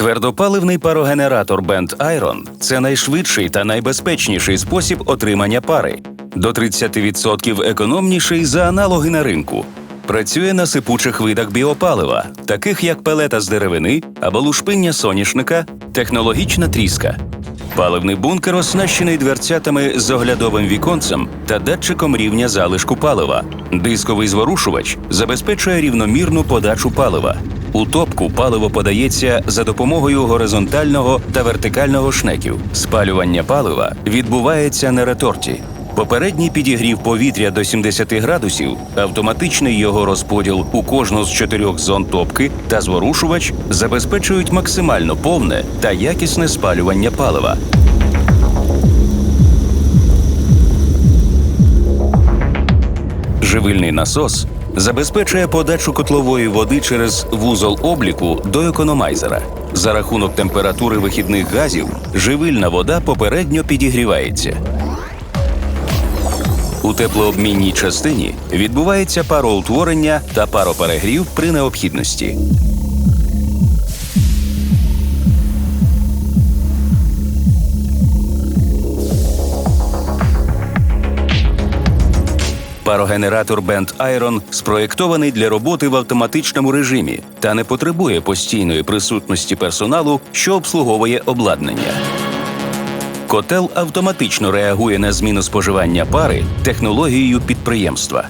Твердопаливний парогенератор Band Iron – це найшвидший та найбезпечніший спосіб отримання пари, до 30% економніший за аналоги на ринку. Працює на сипучих видах біопалива, таких як пелета з деревини або лушпиння соняшника, технологічна тріска. Паливний бункер оснащений дверцятами з оглядовим віконцем та датчиком рівня залишку палива. Дисковий зворушувач забезпечує рівномірну подачу палива. У топку паливо подається за допомогою горизонтального та вертикального шнеків. Спалювання палива відбувається на реторті. Попередній підігрів повітря до 70 градусів, автоматичний його розподіл у кожну з чотирьох зон топки та зворушувач забезпечують максимально повне та якісне спалювання палива. Живильний насос забезпечує подачу котлової води через вузол обліку до економайзера. За рахунок температури вихідних газів живильна вода попередньо підігрівається. У теплообмінній частині відбувається пароутворення та пароперегрів при необхідності. Парогенератор Band Iron спроєктований для роботи в автоматичному режимі та не потребує постійної присутності персоналу, що обслуговує обладнання. Котел автоматично реагує на зміну споживання пари технологією підприємства.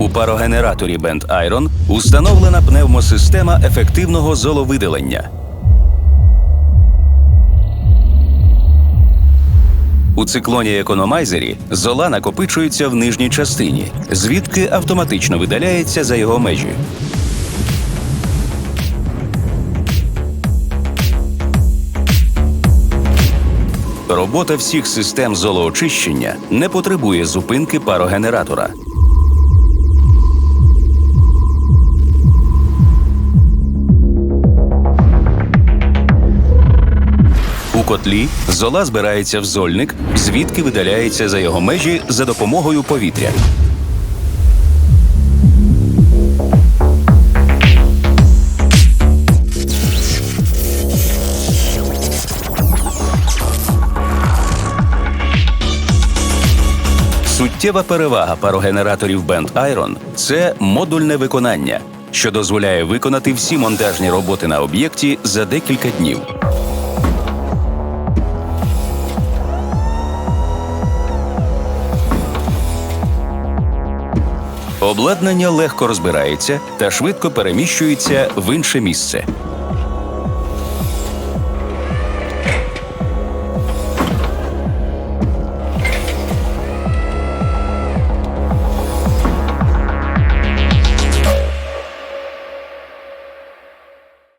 У парогенераторі Band Iron установлена пневмосистема ефективного золовидалення. У циклоні економайзері зола накопичується в нижній частині, звідки автоматично видаляється за його межі. Робота всіх систем золоочищення не потребує зупинки парогенератора. Котлі зола збирається в зольник, звідки видаляється за його межі за допомогою повітря. Суттєва перевага парогенераторів Band Iron – це модульне виконання, що дозволяє виконати всі монтажні роботи на об'єкті за декілька днів. Обладнання легко розбирається та швидко переміщується в інше місце.